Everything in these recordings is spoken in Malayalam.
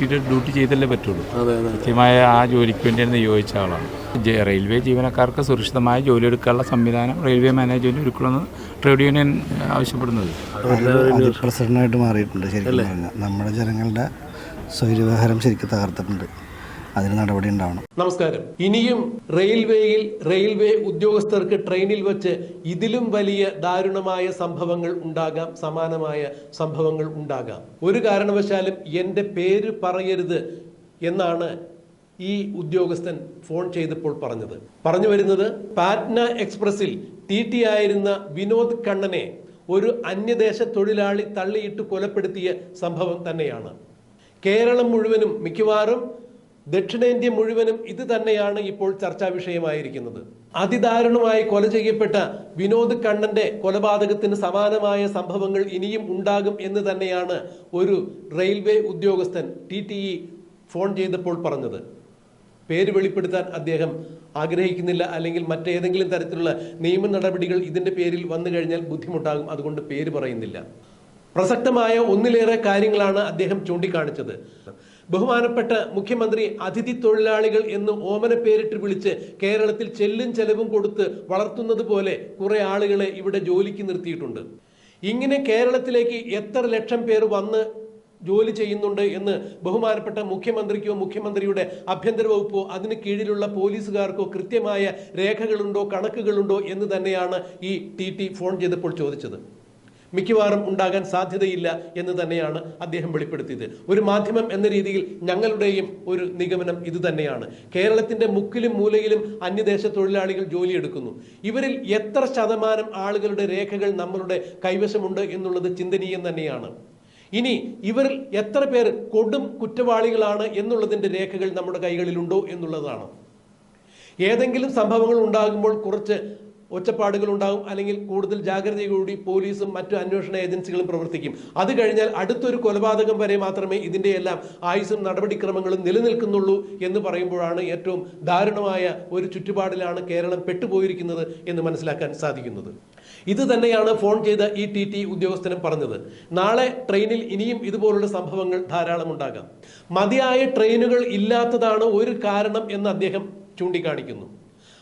ടി ടി പറയുന്ന ടി ടിക്ക് ടി ടിയുടെ ഡ്യൂട്ടി ചെയ്തല്ലേ പറ്റുള്ളൂ. അതെ അതെ. കൃത്യമായ ആ ജോലിക്ക് വേണ്ടിയാണ് നിയോഗിച്ച ആളാണ്. റെയിൽവേ ജീവനക്കാർക്ക് സുരക്ഷിതമായ ജോലി എടുക്കാനുള്ള സംവിധാനം റെയിൽവേ മാനേജ്മെന്റ് ഒരുക്കണമെന്ന് ട്രേഡ് യൂണിയൻ ആവശ്യപ്പെടുന്നത്. പ്രസിഡന്റായിട്ട് മാറിയിട്ടുണ്ട് ശരിക്കും നമ്മുടെ ജനങ്ങളുടെ സൗര്യവ്യവഹാരം ശരിക്കും തകർത്തിട്ടുണ്ട്. അതിന് നടപടി ഉണ്ടാവണം. നമസ്കാരം. ഇനിയും റെയിൽവേയിൽ റെയിൽവേ ഉദ്യോഗസ്ഥർക്ക് ട്രെയിനിൽ വെച്ച് ഇതിലും വലിയ ദാരുണമായ സംഭവങ്ങൾ ഉണ്ടാകാം സമാനമായ സംഭവങ്ങൾ ഉണ്ടാകാം. ഒരു കാരണവശാലും എന്റെ പേര് പറയരുത് എന്നാണ് ഈ ഉദ്യോഗസ്ഥൻ ഫോൺ ചെയ്തപ്പോൾ പറഞ്ഞത്. പറഞ്ഞു വരുന്നത് പാറ്റ്ന എക്സ്പ്രസിൽ ടി ടി ആയിരുന്ന വിനോദ് കണ്ണനെ ഒരു അന്യദേശ തൊഴിലാളി തള്ളിയിട്ട് കൊലപ്പെടുത്തിയ സംഭവം തന്നെയാണ്. കേരളം മുഴുവനും മിക്കവാറും ദക്ഷിണേന്ത്യ മുഴുവനും ഇത് തന്നെയാണ് ഇപ്പോൾ ചർച്ചാ വിഷയമായിരിക്കുന്നത്. അതിദാരുണമായി കൊല ചെയ്യപ്പെട്ട വിനോദ് കണ്ണന്റെ കൊലപാതകത്തിന് സമാനമായ സംഭവങ്ങൾ ഇനിയും ഉണ്ടാകും എന്ന് തന്നെയാണ് ഒരു റെയിൽവേ ഉദ്യോഗസ്ഥൻ ടി ടി ഇ ഫോൺ ചെയ്തപ്പോൾ പറഞ്ഞത്. പേര് വെളിപ്പെടുത്താൻ അദ്ദേഹം ആഗ്രഹിക്കുന്നില്ല അല്ലെങ്കിൽ മറ്റേതെങ്കിലും തരത്തിലുള്ള നിയമ നടപടികൾ ഇതിന്റെ പേരിൽ വന്നു കഴിഞ്ഞാൽ ബുദ്ധിമുട്ടാകും അതുകൊണ്ട് പേര് പറയുന്നില്ല. പ്രസക്തമായ ഒന്നിലേറെ കാര്യങ്ങളാണ് അദ്ദേഹം ചൂണ്ടിക്കാണിച്ചത്. ബഹുമാനപ്പെട്ട മുഖ്യമന്ത്രി അതിഥി തൊഴിലാളികൾ എന്ന് ഓമന പേരിട്ട് വിളിച്ച് കേരളത്തിൽ ചെല്ലും ചെലവും കൊടുത്ത് വളർത്തുന്നത് പോലെ കുറെ ആളുകളെ ഇവിടെ ജോലിക്ക് നിർത്തിയിട്ടുണ്ട്. ഇങ്ങനെ കേരളത്തിലേക്ക് എത്ര ലക്ഷം പേർ വന്ന് ജോലി ചെയ്യുന്നുണ്ട് എന്ന് ബഹുമാനപ്പെട്ട മുഖ്യമന്ത്രിക്കോ മുഖ്യമന്ത്രിയുടെ ആഭ്യന്തര വകുപ്പോ അതിന് കീഴിലുള്ള പോലീസുകാർക്കോ കൃത്യമായ രേഖകളുണ്ടോ കണക്കുകളുണ്ടോ എന്ന് തന്നെയാണ് ഈ ടി ഫോൺ ചെയ്തപ്പോൾ ചോദിച്ചത്. മിക്കവാറും ഉണ്ടാകാൻ സാധ്യതയില്ല എന്ന് തന്നെയാണ് അദ്ദേഹം വെളിപ്പെടുത്തിയത്. ഒരു മാധ്യമം എന്ന രീതിയിൽ ഞങ്ങളുടെയും ഒരു നിഗമനം ഇത് തന്നെയാണ്. കേരളത്തിന്റെ മുക്കിലും മൂലയിലും അന്യദേശ തൊഴിലാളികൾ ജോലിയെടുക്കുന്നു. ഇവരിൽ എത്ര ശതമാനം ആളുകളുടെ രേഖകൾ നമ്മളുടെ കൈവശമുണ്ട് എന്നുള്ളത് ചിന്തനീയം തന്നെയാണ്. ഇനി ഇവരിൽ എത്ര പേർ കൊടും കുറ്റവാളികളാണ് എന്നുള്ളതിന്റെ രേഖകൾ നമ്മുടെ കൈകളിലുണ്ടോ എന്നുള്ളതാണ്. ഏതെങ്കിലും സംഭവങ്ങൾ ഉണ്ടാകുമ്പോൾ കുറച്ച് ഒച്ചപ്പാടുകൾ ഉണ്ടാകും അല്ലെങ്കിൽ കൂടുതൽ ജാഗ്രതയോടുകൂടി പോലീസും മറ്റു അന്വേഷണ ഏജൻസികളും പ്രവർത്തിക്കും. അത് കഴിഞ്ഞാൽ അടുത്തൊരു കൊലപാതകം വരെ മാത്രമേ ഇതിന്റെ എല്ലാം ആയുസും നടപടിക്രമങ്ങളും നിലനിൽക്കുന്നുള്ളൂ എന്ന് പറയുമ്പോഴാണ് ഏറ്റവും ദാരുണമായ ഒരു ചുറ്റുപാടിലാണ് കേരളം പെട്ടുപോയിരിക്കുന്നത് എന്ന് മനസ്സിലാക്കാൻ സാധിക്കുന്നത്. ഇത് തന്നെയാണ് ഫോൺ ചെയ്ത ഈ ടി ടി ഉദ്യോഗസ്ഥനും പറഞ്ഞത്. നാളെ ട്രെയിനിൽ ഇനിയും ഇതുപോലുള്ള സംഭവങ്ങൾ ധാരാളം ഉണ്ടാകാം. മതിയായ ട്രെയിനുകൾ ഇല്ലാത്തതാണ് ഒരു കാരണം എന്ന് അദ്ദേഹം ചൂണ്ടിക്കാണിക്കുന്നു.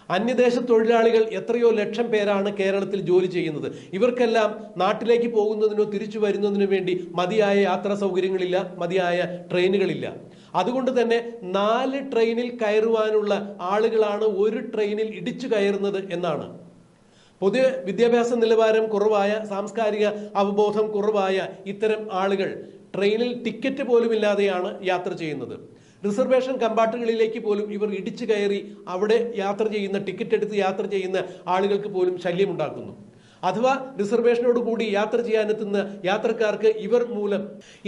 അന്യദേശ തൊഴിലാളികൾ എത്രയോ ലക്ഷം പേരാണ് കേരളത്തിൽ ജോലി ചെയ്യുന്നത്. ഇവർക്കെല്ലാം നാട്ടിലേക്ക് പോകുന്നതിനോ തിരിച്ചു വരുന്നതിനോ വേണ്ടി മതിയായ യാത്രാ സൗകര്യങ്ങളില്ല മതിയായ ട്രെയിനുകളില്ല. അതുകൊണ്ട് തന്നെ നാല് ട്രെയിനിൽ കയറുവാനുള്ള ആളുകളാണ് ഒരു ട്രെയിനിൽ ഇടിച്ചു കയറുന്നത് എന്നാണ്. പൊതു വിദ്യാഭ്യാസ നിലവാരം കുറവായ സാംസ്കാരിക അവബോധം കുറവായ ഇത്തരം ആളുകൾ ട്രെയിനിൽ ടിക്കറ്റ് പോലുമില്ലാതെയാണ് യാത്ര ചെയ്യുന്നത്. റിസർവേഷൻ കമ്പാർട്ടുകളിലേക്ക് പോലും ഇവർ ഇടിച്ചു കയറി അവിടെ യാത്ര ചെയ്യുന്ന ടിക്കറ്റ് എടുത്ത് യാത്ര ചെയ്യുന്ന ആളുകൾക്ക് പോലും ശല്യമുണ്ടാക്കുന്നു. അഥവാ റിസർവേഷനോട് കൂടി യാത്ര ചെയ്യാനെത്തുന്ന യാത്രക്കാർക്ക് ഇവർ മൂലം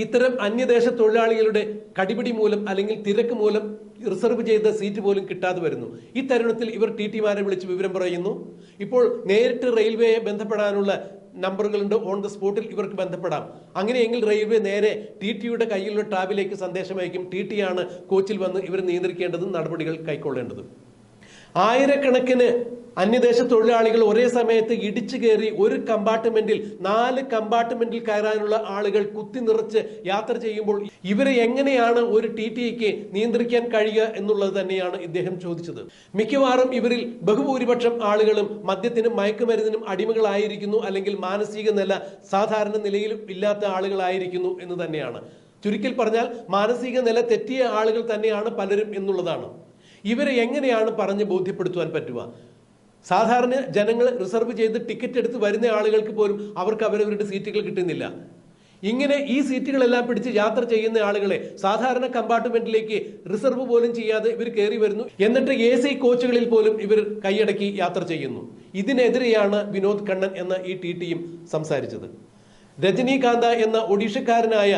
ഇത്തരം അന്യദേശ തൊഴിലാളികളുടെ കടിപിടി മൂലം അല്ലെങ്കിൽ തിരക്ക് മൂലം റിസർവ് ചെയ്ത സീറ്റ് പോലും കിട്ടാതെ വരുന്നു. ഈ തരുണത്തിൽ ഇവർ ടി ടിമാരെ വിളിച്ച് വിവരം പറയുന്നു. ഇപ്പോൾ നേരിട്ട് റെയിൽവേയെ ബന്ധപ്പെടാനുള്ള നമ്പറുകളുണ്ട് ഓൺ ദ സ്പോട്ടിൽ ഇവർക്ക് ബന്ധപ്പെടാം. അങ്ങനെയെങ്കിൽ റെയിൽവേ നേരെ ടി ടിയുടെ കയ്യിലുള്ള ടാബിലേക്ക് സന്ദേശം അയക്കും. ടി ടി ആണ് കോച്ചിൽ വന്ന് ഇവർ നിയന്ത്രിക്കേണ്ടതും നടപടികൾ കൈക്കൊള്ളേണ്ടതും. ആയിരക്കണക്കിന് അന്യദേശ തൊഴിലാളികൾ ഒരേ സമയത്ത് ഇടിച്ചു കയറി ഒരു കമ്പാർട്ട്മെന്റിൽ നാല് കമ്പാർട്ട്മെന്റിൽ കയറാനുള്ള ആളുകൾ കുത്തി നിറച്ച് യാത്ര ചെയ്യുമ്പോൾ ഇവരെ എങ്ങനെയാണ് ഒരു ടി ടിക്ക് നിയന്ത്രിക്കാൻ കഴിയുക എന്നുള്ളത് തന്നെയാണ് ഇദ്ദേഹം ചോദിച്ചത്. മിക്കവാറും ഇവരിൽ ബഹുഭൂരിപക്ഷം ആളുകളും മദ്യത്തിനും മയക്കുമരുന്നിനും അടിമകളായിരിക്കുന്നു അല്ലെങ്കിൽ മാനസിക നില സാധാരണ നിലയിലും ഇല്ലാത്ത ആളുകളായിരിക്കുന്നു എന്ന് തന്നെയാണ്. ചുരുക്കിൽ പറഞ്ഞാൽ മാനസിക നില തെറ്റിയ ആളുകൾ തന്നെയാണ് പലരും എന്നുള്ളതാണ്. ഇവരെ എങ്ങനെയാണ് പറഞ്ഞ് ബോധ്യപ്പെടുത്തുവാൻ പറ്റുക? സാധാരണ ജനങ്ങൾ റിസർവ് ചെയ്ത് ടിക്കറ്റ് എടുത്ത് വരുന്ന ആളുകൾക്ക് പോലും അവർക്ക് അവരവരുടെ സീറ്റുകൾ കിട്ടുന്നില്ല. ഇങ്ങനെ ഈ സീറ്റുകളെല്ലാം പിടിച്ച് യാത്ര ചെയ്യുന്ന ആളുകളെ സാധാരണ കമ്പാർട്ട്മെന്റിലേക്ക് റിസർവ് പോലും ചെയ്യാതെ ഇവർ കയറി വരുന്നു. എന്നിട്ട് എ സി കോച്ചുകളിൽ പോലും ഇവർ കൈയടക്കി യാത്ര ചെയ്യുന്നു. ഇതിനെതിരെയാണ് വിനോദ് കണ്ണൻ എന്ന ഈ ടി ടിയും സംസാരിച്ചത്. രജനീകാന്ത എന്ന ഒഡീഷക്കാരനായ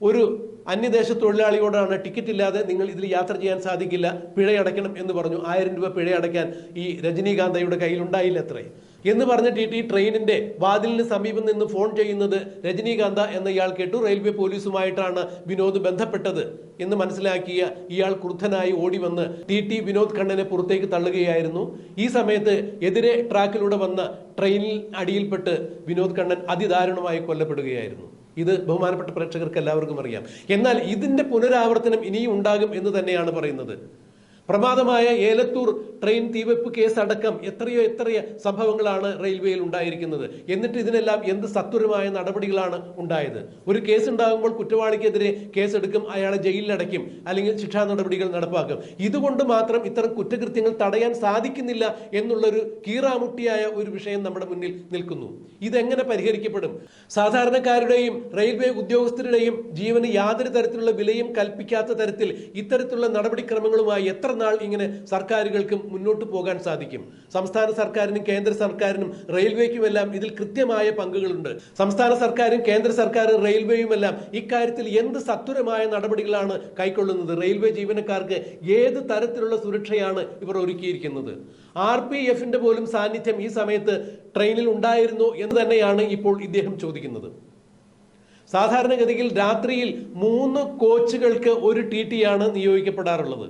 ഒരു അന്യദേശ തൊഴിലാളിയോടാണ് ടിക്കറ്റ് ഇല്ലാതെ നിങ്ങൾ ഇതിൽ യാത്ര ചെയ്യാൻ സാധിക്കില്ല പിഴയടയ്ക്കണം എന്ന് പറഞ്ഞു. ആയിരം രൂപ പിഴയടയ്ക്കാൻ ഈ രജനീകാന്തയുടെ കയ്യിൽ ഉണ്ടായില്ല അത്രേ. എന്ന് പറഞ്ഞിട്ട് ടി ട്രെയിനിന്റെ വാതിലിന് സമീപം നിന്ന് ഫോൺ ചെയ്യുന്നത് രജനീകാന്ത എന്ന ഇയാൾ കേട്ടു. റെയിൽവേ പോലീസുമായിട്ടാണ് വിനോദ് ബന്ധപ്പെട്ടത് എന്ന് മനസ്സിലാക്കിയ ഇയാൾ ക്രുദ്ധനായി ഓടി വന്ന് ടി ടി വിനോദ് കണ്ണനെ പുറത്തേക്ക് തള്ളുകയായിരുന്നു. ഈ സമയത്ത് എതിരെ ട്രാക്കിലൂടെ വന്ന ട്രെയിനിൽ അടിയിൽപ്പെട്ട് വിനോദ് കണ്ണൻ അതിദാരുണമായി കൊല്ലപ്പെടുകയായിരുന്നു. ഇത് ബഹുമാനപ്പെട്ട പ്രേക്ഷകർക്ക് എല്ലാവർക്കും അറിയാം. എന്നാൽ ഇതിന്റെ പുനരാവർത്തനം ഇനിയും ഉണ്ടാകും എന്ന് തന്നെയാണ് പറയുന്നത്. പ്രമാദമായ ഏലത്തൂർ ട്രെയിൻ തീവെപ്പ് കേസ് അടക്കം എത്രയോ എത്രയോ സംഭവങ്ങളാണ് റെയിൽവേയിൽ ഉണ്ടായിരിക്കുന്നത്. എന്നിട്ട് ഇതിനെല്ലാം എന്ത് സത്വരമായ നടപടികളാണ് ഉണ്ടായത്? ഒരു കേസ് ഉണ്ടാകുമ്പോൾ കുറ്റവാളിക്കെതിരെ കേസെടുക്കും അയാളെ ജയിലിലടയ്ക്കും അല്ലെങ്കിൽ ശിക്ഷാ നടപടികൾ നടപ്പാക്കും. ഇതുകൊണ്ട് മാത്രം ഇത്തരം കുറ്റകൃത്യങ്ങൾ തടയാൻ സാധിക്കുന്നില്ല എന്നുള്ളൊരു കീറാമുട്ടിയായ ഒരു വിഷയം നമ്മുടെ മുന്നിൽ നിൽക്കുന്നു. ഇതെങ്ങനെ പരിഹരിക്കപ്പെടും? സാധാരണക്കാരുടെയും റെയിൽവേ ഉദ്യോഗസ്ഥരുടെയും ജീവന് യാതൊരു തരത്തിലുള്ള വിലയും കൽപ്പിക്കാത്ത തരത്തിൽ ഇത്തരത്തിലുള്ള നടപടിക്രമങ്ങളുമായി എത്ര നാൾ ഇങ്ങനെ സർക്കാരുകൾക്കും മുന്നോട്ട് പോകാൻ സാധിക്കും. സംസ്ഥാന സർക്കാരിനും കേന്ദ്ര സർക്കാരിനും റെയിൽവേക്കുമെല്ലാം ഇതിൽ കൃത്യമായ പങ്കുകളുണ്ട്. സംസ്ഥാന സർക്കാരും കേന്ദ്ര സർക്കാരും റെയിൽവേയുമെല്ലാം ഇക്കാര്യത്തിൽ എന്ത് സത്വരമായ നടപടികളാണ് കൈക്കൊള്ളുന്നത്? റെയിൽവേ ജീവനക്കാർക്ക് ഏത് തരത്തിലുള്ള സുരക്ഷയാണ് ഇവർ ഒരുക്കിയിരിക്കുന്നത്? ആർ പി എഫിന്റെ പോലും സാന്നിധ്യം ഈ സമയത്ത് ട്രെയിനിൽ ഉണ്ടായിരുന്നു എന്ന് തന്നെയാണ് ഇപ്പോൾ ഇദ്ദേഹം ചോദിക്കുന്നത്. സാധാരണഗതിയിൽ രാത്രിയിൽ മൂന്ന് കോച്ചുകൾക്ക് ഒരു ടി ആണ് നിയോഗിക്കപ്പെടാറുള്ളത്.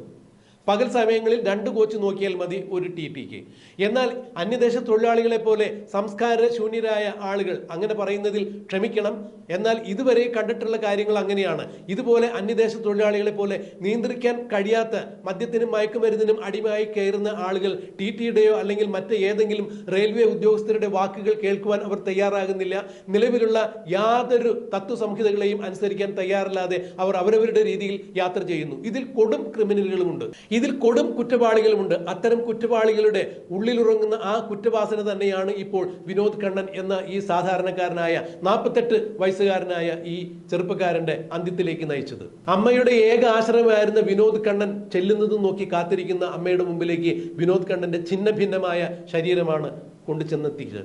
പകൽ സമയങ്ങളിൽ രണ്ട് കോച്ച് നോക്കിയാൽ മതി ഒരു ടി ടിക്ക് എന്നാൽ അന്യദേശ തൊഴിലാളികളെ പോലെ സംസ്കാര ശൂന്യരായ ആളുകൾ അങ്ങനെ പറയുന്നതിൽ ക്ഷമിക്കണം. എന്നാൽ ഇതുവരെ കണ്ടിട്ടുള്ള കാര്യങ്ങൾ അങ്ങനെയാണ്. ഇതുപോലെ അന്യദേശ തൊഴിലാളികളെ പോലെ നിയന്ത്രിക്കാൻ കഴിയാത്ത മദ്യത്തിനും മയക്കുമരുന്നിനും അടിമയായി കയറുന്ന ആളുകൾ ടി ടിയുടെയോ അല്ലെങ്കിൽ മറ്റ് ഏതെങ്കിലും റെയിൽവേ ഉദ്യോഗസ്ഥരുടെ വാക്കുകൾ കേൾക്കുവാൻ അവർ തയ്യാറാകുന്നില്ല. നിലവിലുള്ള യാതൊരു തത്വസംഹിതകളെയും അനുസരിക്കാൻ തയ്യാറില്ലാതെ അവർ അവരവരുടെ രീതിയിൽ യാത്ര ചെയ്യുന്നു. ഇതിൽ കൊടും ക്രിമിനലുകളുമുണ്ട്. ഇതിൽ കൊടും കുറ്റവാളികളുമുണ്ട്. അത്തരം കുറ്റവാളികളുടെ ഉള്ളിലുറങ്ങുന്ന ആ കുറ്റവാസന തന്നെയാണ് ഇപ്പോൾ വിനോദ് കണ്ണൻ എന്ന ഈ സാധാരണക്കാരനായ നാൽപ്പത്തെട്ട് വയസ്സുകാരനായ ഈ ചെറുപ്പക്കാരന്റെ അന്ത്യത്തിലേക്ക് നയിച്ചത്. അമ്മയുടെ ഏക ആശ്രമമായിരുന്ന വിനോദ് കണ്ണൻ ചെല്ലുന്നത് നോക്കി കാത്തിരിക്കുന്ന അമ്മയുടെ മുമ്പിലേക്ക് വിനോദ് കണ്ണന്റെ ഛിന്ന ഭിന്നമായ ശരീരമാണ് കൊണ്ടു ചെന്നെത്തിച്ചത്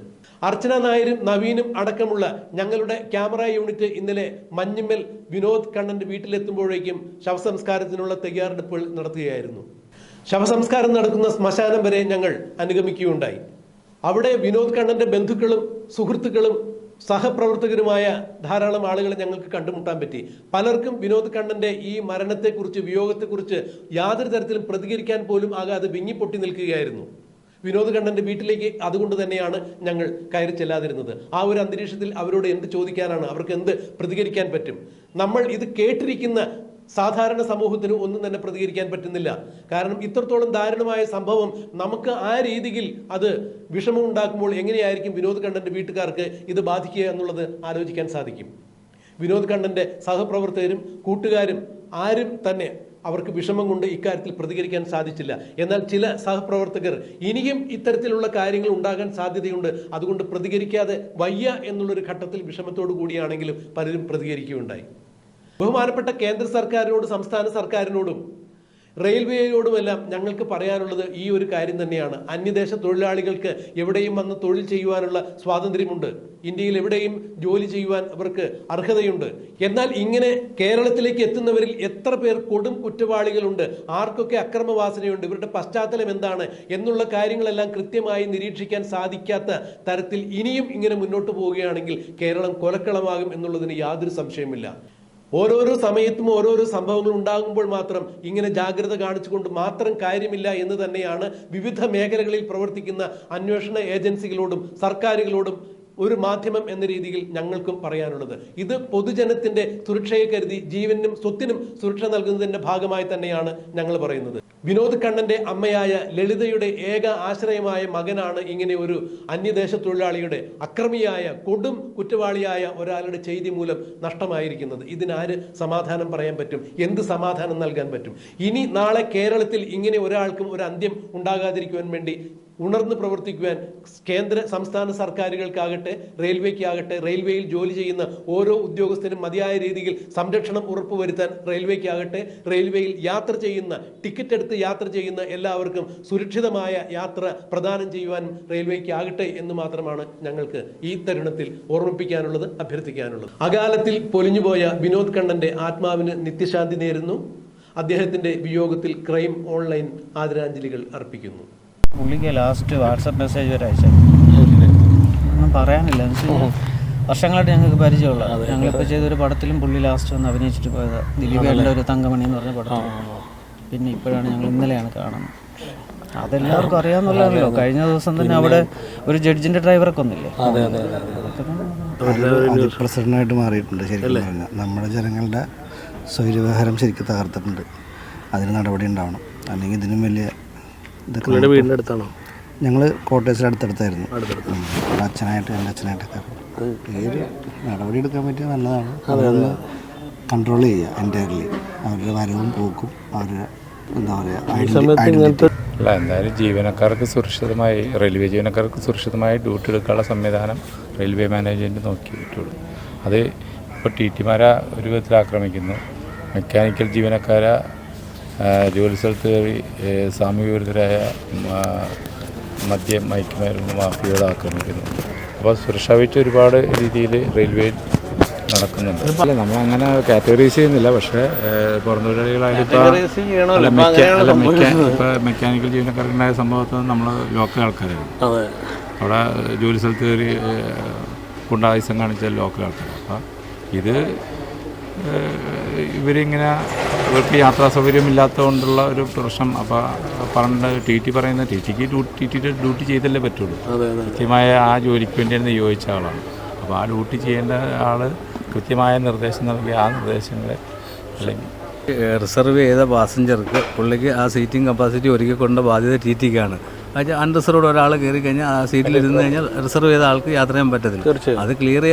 അർച്ചന നായരും നവീനും അടക്കമുള്ള ഞങ്ങളുടെ ക്യാമറ യൂണിറ്റ് ഇന്നലെ മഞ്ഞുമ്മൽ വിനോദ് കണ്ണന്റെ വീട്ടിലെത്തുമ്പോഴേക്കും ശവസംസ്കാരത്തിനുള്ള തയ്യാറെടുപ്പുകൾ നടത്തുകയായിരുന്നു. ശവസംസ്കാരം നടക്കുന്ന ശ്മശാനം വരെ ഞങ്ങൾ അനുഗമിക്കുകയുണ്ടായി. അവിടെ വിനോദ് കണ്ണന്റെ ബന്ധുക്കളും സുഹൃത്തുക്കളും സഹപ്രവർത്തകരുമായ ധാരാളം ആളുകളെ ഞങ്ങൾക്ക് കണ്ടുമുട്ടാൻ പറ്റി. പലർക്കും വിനോദ് കണ്ണന്റെ ഈ മരണത്തെക്കുറിച്ച് വിയോഗത്തെക്കുറിച്ച് യാതൊരു തരത്തിലും പ്രതികരിക്കാൻ പോലും ആകാതെ വിങ്ങിപ്പൊട്ടി നിൽക്കുകയായിരുന്നു. വിനോദ് കണ്ണന്റെ വീട്ടിലേക്ക് അതുകൊണ്ട് തന്നെയാണ് ഞങ്ങൾ കയറി ചെല്ലാതിരുന്നത്. ആ ഒരു അന്തരീക്ഷത്തിൽ അവരോട് എന്ത് ചോദിക്കാനാണ്? അവർക്ക് എന്ത് പ്രതികരിക്കാൻ പറ്റും? നമ്മൾ ഇത് കേട്ടിരിക്കുന്ന സാധാരണ സമൂഹത്തിന് ഒന്നും തന്നെ പ്രതികരിക്കാൻ പറ്റുന്നില്ല. കാരണം ഇത്രത്തോളം ദാരുണമായ സംഭവം നമുക്ക് ആ രീതിയിൽ അത് വിഷമം ഉണ്ടാക്കുമ്പോൾ എങ്ങനെയായിരിക്കും വിനോദ് കണ്ണന്റെ വീട്ടുകാർക്ക് ഇത് ബാധിക്കുക എന്നുള്ളത് ആലോചിക്കാൻ സാധിക്കും. വിനോദ് കണ്ണന്റെ സഹപ്രവർത്തകരും കൂട്ടുകാരും ആരും തന്നെ അവർക്ക് വിഷമം കൊണ്ട് ഇക്കാര്യത്തിൽ പ്രതികരിക്കാൻ സാധിച്ചില്ല. എന്നാൽ ചില സഹപ്രവർത്തകർ ഇനിയും ഇത്തരത്തിലുള്ള കാര്യങ്ങൾ ഉണ്ടാകാൻ സാധ്യതയുണ്ട്. അതുകൊണ്ട് പ്രതികരിക്കാതെ വയ്യ എന്നുള്ളൊരു ഘട്ടത്തിൽ വിഷമത്തോടു കൂടിയാണെങ്കിലും പലരും പ്രതികരിക്കുകയുണ്ടായി. ബഹുമാനപ്പെട്ട കേന്ദ്ര സർക്കാരിനോടും സംസ്ഥാന സർക്കാരിനോടും റെയിൽവേയോടുമെല്ലാം ഞങ്ങൾക്ക് പറയാനുള്ളത് ഈ ഒരു കാര്യം തന്നെയാണ്. അന്യദേശ തൊഴിലാളികൾക്ക് എവിടെയും വന്ന് തൊഴിൽ ചെയ്യുവാനുള്ള സ്വാതന്ത്ര്യമുണ്ട്. ഇന്ത്യയിൽ എവിടെയും ജോലി ചെയ്യുവാൻ അവർക്ക് അർഹതയുണ്ട്. എന്നാൽ ഇങ്ങനെ കേരളത്തിലേക്ക് എത്തുന്നവരിൽ എത്ര പേർ കൊടും കുറ്റവാളികളുണ്ട്? ആർക്കൊക്കെ അക്രമവാസനയുണ്ട്? ഇവരുടെ പശ്ചാത്തലം എന്താണ്? എന്നുള്ള കാര്യങ്ങളെല്ലാം കൃത്യമായി നിരീക്ഷിക്കാൻ സാധിക്കാത്ത തരത്തിൽ ഇനിയും ഇങ്ങനെ മുന്നോട്ട് പോവുകയാണെങ്കിൽ കേരളം കൊലക്കളമാകും എന്നുള്ളതിന് യാതൊരു സംശയമില്ല ഓരോരോ സമയത്തും ഓരോരോ സംഭവങ്ങൾ ഉണ്ടാകുമ്പോൾ മാത്രം ഇങ്ങനെ ജാഗ്രത കാണിച്ചുകൊണ്ട് മാത്രം കാര്യമില്ല എന്ന് തന്നെയാണ് വിവിധ മേഖലകളിൽ പ്രവർത്തിക്കുന്ന അന്വേഷണ ഏജൻസികളോടും സർക്കാരുകളോടും ഒരു മാധ്യമം എന്ന രീതിയിൽ ഞങ്ങൾക്കും പറയാനുള്ളത്. ഇത് പൊതുജനത്തിന്റെ സുരക്ഷയെ കരുതി ജീവനും സ്വത്തിനും സുരക്ഷ നൽകുന്നതിന്റെ ഭാഗമായി തന്നെയാണ് ഞങ്ങൾ പറയുന്നത്. വിനോദ് കണ്ണന്റെ അമ്മയായ ലളിതയുടെ ഏക ആശ്രയമായ മകനാണ് ഇങ്ങനെ ഒരു അന്യദേശ തൊഴിലാളിയുടെ അക്രമിയായ കൊടും കുറ്റവാളിയായ ഒരാളുടെ ചെയ്തി മൂലം നഷ്ടമായിരിക്കുന്നത്. ഇതിനാര് സമാധാനം പറയാൻ പറ്റും? എന്ത് സമാധാനം നൽകാൻ പറ്റും? ഇനി നാളെ കേരളത്തിൽ ഇങ്ങനെ ഒരാൾക്കും ഒരു അന്ത്യം ഉണ്ടാകാതിരിക്കുവാൻ വേണ്ടി ഉണർന്ന് പ്രവർത്തിക്കുവാൻ കേന്ദ്ര സംസ്ഥാന സർക്കാരുകൾക്കാകട്ടെ റെയിൽവേക്കാകട്ടെ റെയിൽവേയിൽ ജോലി ചെയ്യുന്ന ഓരോ ഉദ്യോഗസ്ഥരും മതിയായ രീതിയിൽ സംരക്ഷണം ഉറപ്പുവരുത്താൻ റെയിൽവേക്കാകട്ടെ റെയിൽവേയിൽ യാത്ര ചെയ്യുന്ന ടിക്കറ്റ് എടുത്ത് യാത്ര ചെയ്യുന്ന എല്ലാവർക്കും സുരക്ഷിതമായ യാത്ര പ്രദാനം ചെയ്യുവാൻ റെയിൽവേക്കാകട്ടെ എന്ന് മാത്രമാണ് ഞങ്ങൾക്ക് ഈ തരുണത്തിൽ ഓർമ്മിപ്പിക്കാനുള്ളത് അഭ്യർത്ഥിക്കാനുള്ളത്. അകാലത്തിൽ പൊലിഞ്ഞുപോയ വിനോദ് കണ്ണന്റെ ആത്മാവിന് നിത്യശാന്തി നേരുന്നു. അദ്ദേഹത്തിന്റെ വിയോഗത്തിൽ ക്രൈം ഓൺലൈൻ ആദരാഞ്ജലികൾ അർപ്പിക്കുന്നു. പുള്ളിക്ക് ലാസ്റ്റ് വാട്സപ്പ് മെസ്സേജ് വരെ അയച്ചത് ഒന്നും പറയാനില്ല. വർഷങ്ങളായിട്ട് ഞങ്ങൾക്ക് പരിചയമുള്ള. ഞങ്ങളിപ്പോൾ ചെയ്തൊരു പടത്തിലും പുള്ളി ലാസ്റ്റ് വന്ന് അഭിനയിച്ചിട്ട് പോയത്. ദിലീപേട്ടന്റെ ഒരു തങ്കമണി എന്ന് പറഞ്ഞ പടം പിന്നെ ഇപ്പോഴാണ് ഞങ്ങൾ ഇന്നലെയാണ് കാണുന്നത്. അതെല്ലാവർക്കും അറിയാമെന്നുള്ളതല്ലോ കഴിഞ്ഞ ദിവസം തന്നെ അവിടെ ഒരു ജഡ്ജിന്റെ ഡ്രൈവറൊക്കെ ഒന്നില്ലേ പ്രസിഡന്റായിട്ട് മാറിയിട്ടുണ്ട് ശരിക്കും പറഞ്ഞാൽ നമ്മുടെ ജനങ്ങളുടെ സ്വൈര്യവ്യവഹാരം ശരിക്കും തകർത്തിട്ടുണ്ട്. അതിന് നടപടി ഉണ്ടാവണം. അല്ലെങ്കിൽ ഇതിനും വലിയ പുള്ളിയുടെ വീടിന്റെ അടുത്താണോ ഞങ്ങൾ കോട്ടേഴ്സിൽ അടുത്തടുത്തായിരുന്നു അച്ഛനായിട്ട് എന്റെ അച്ഛനായിട്ടൊക്കെ. ഏത് നടപടി എടുക്കാൻ പറ്റിയ നല്ലതാണ്. അതൊന്ന് കൺട്രോൾ ചെയ്യുക എന്റെ അവരുടെ വരവും പോക്കും അവരുടെ എന്താ പറയുക അല്ല എന്തായാലും ജീവനക്കാർക്ക് സുരക്ഷിതമായി റെയിൽവേ ജീവനക്കാർക്ക് സുരക്ഷിതമായി ഡ്യൂട്ടി എടുക്കാനുള്ള സംവിധാനം റെയിൽവേ മാനേജ്മെന്റ് നോക്കി വിട്ടുള്ളൂ അത് ഇപ്പോൾ ടി ടിമാരെ ഒരു വിധത്തിൽ ആക്രമിക്കുന്നു. മെക്കാനിക്കൽ ജീവനക്കാരെ ജോലി സ്ഥലത്ത് കയറി സാമൂഹ്യ വിരുദ്ധരായ മദ്യം മയക്കുമരുന്ന് മാഫിയോട് ആക്രമിക്കുന്നു. അപ്പോൾ സുരക്ഷാ വീഴ്ച ഒരുപാട് രീതിയിൽ റെയിൽവേ നടക്കുന്നുണ്ട്. അല്ല നമ്മൾ അങ്ങനെ കാറ്റഗറൈസ് ചെയ്യുന്നില്ല. പക്ഷേ പുറം തൊഴിലാളികളായിട്ട് മെക്കാനിക്കൽ ജീവനക്കാർക്കുണ്ടായ സംഭവത്തിൽ നമ്മൾ ലോക്കൽ ആൾക്കാരായിരുന്നു അതെ. അവിടെ ജോലി സ്ഥലത്ത് കയറി ഗുണ്ടായുസം കാണിച്ച ലോക്കൽ ആൾക്കാർ അപ്പം ഇത് ഇവരിങ്ങനെ ഇവർക്ക് യാത്രാ സൗകര്യം ഇല്ലാത്തതുകൊണ്ടുള്ള ഒരു പ്രശ്നം. അപ്പോൾ പറഞ്ഞ ടി ടി പറയുന്ന ടി ടിക്ക് ടി ടിയുടെ ഡ്യൂട്ടി ചെയ്തല്ലേ പറ്റുള്ളൂ. കൃത്യമായ ആ ജോലിക്ക് വേണ്ടിയാണ് നിയോഗിച്ച ആളാണ്. അപ്പോൾ ആ ഡ്യൂട്ടി ചെയ്യേണ്ട ആൾ കൃത്യമായ നിർദ്ദേശം നൽകി ആ നിർദ്ദേശങ്ങളെ അല്ലെങ്കിൽ റിസർവ് ചെയ്ത പാസഞ്ചർക്ക് പുള്ളിക്ക് ആ സീറ്റിംഗ് കപ്പാസിറ്റി ഒരുക്കിക്കൊണ്ട ബാധ്യത ടി ടിക്കാണ്. അൺറിസർവ്ഡ് ഒരാൾ കയറി കഴിഞ്ഞാൽ ആ സീറ്റിൽ ഇരുന്ന് കഴിഞ്ഞാൽ റിസർവ് ചെയ്ത ആൾക്ക് യാത്ര ചെയ്യാൻ പറ്റത്തില്ല. അത് ക്ലിയർ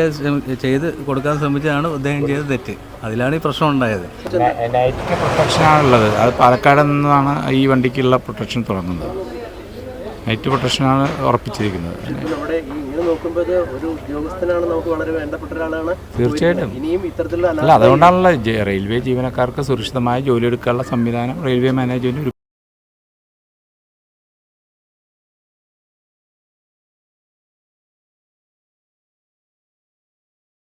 ചെയ്ത് കൊടുക്കാൻ ശ്രമിച്ചതാണ് അദ്ദേഹം ചെയ്ത തെറ്റ്. അതിലാണ് ഈ പ്രശ്നം ഉണ്ടായത്. നൈറ്റ് പ്രൊട്ടക്ഷനാണുള്ളത് അത് പാലക്കാട് നിന്നാണ് ഈ വണ്ടിക്കുള്ള പ്രൊട്ടക്ഷൻ തുടങ്ങുന്നത്. നൈറ്റ് പ്രൊട്ടക്ഷനാണ് ഉറപ്പിച്ചിരിക്കുന്നത്. നമ്മുടെ ഈ ഇങ്ങനെ നോക്കുമ്പോൾ ഒരു ഉദ്യോഗസ്ഥനാണ് നമുക്ക് വളരെ വേണ്ടപ്പെട്ട ഒരാളാണ്. തീർച്ചയായിട്ടും. അല്ല അതുകൊണ്ടാണല്ലോ റെയിൽവേ ജീവനക്കാർക്ക് സുരക്ഷിതമായി ജോലിയെടുക്കാനുള്ള സംവിധാനം റെയിൽവേ മാനേജ്മെന്റ്